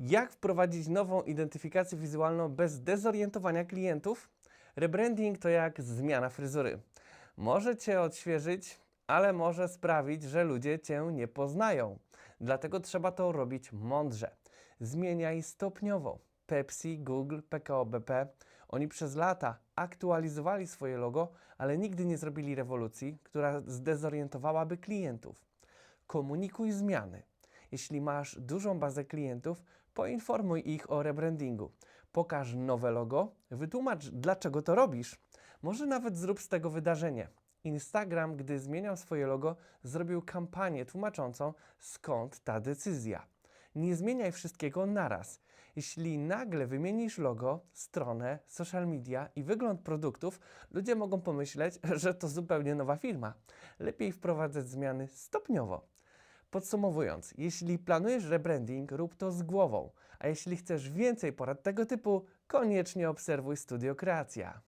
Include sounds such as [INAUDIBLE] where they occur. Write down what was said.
Jak wprowadzić nową identyfikację wizualną bez dezorientowania klientów? Rebranding to jak zmiana fryzury. Może cię odświeżyć, ale może sprawić, że ludzie cię nie poznają. Dlatego trzeba to robić mądrze. Zmieniaj stopniowo. Pepsi, Google, PKO BP oni przez lata aktualizowali swoje logo, ale nigdy nie zrobili rewolucji, która zdezorientowałaby klientów. Komunikuj zmiany. Jeśli masz dużą bazę klientów, poinformuj ich o rebrandingu. Pokaż nowe logo, wytłumacz dlaczego to robisz. Może nawet zrób z tego wydarzenie. Instagram, gdy zmieniał swoje logo, zrobił kampanię tłumaczącą skąd ta decyzja. Nie zmieniaj wszystkiego naraz. Jeśli nagle wymienisz logo, stronę, social media i wygląd produktów, ludzie mogą pomyśleć, [LAUGHS] że to zupełnie nowa firma. Lepiej wprowadzać zmiany stopniowo. Podsumowując, jeśli planujesz rebranding, rób to z głową, a jeśli chcesz więcej porad tego typu, koniecznie obserwuj Studio Kreacja.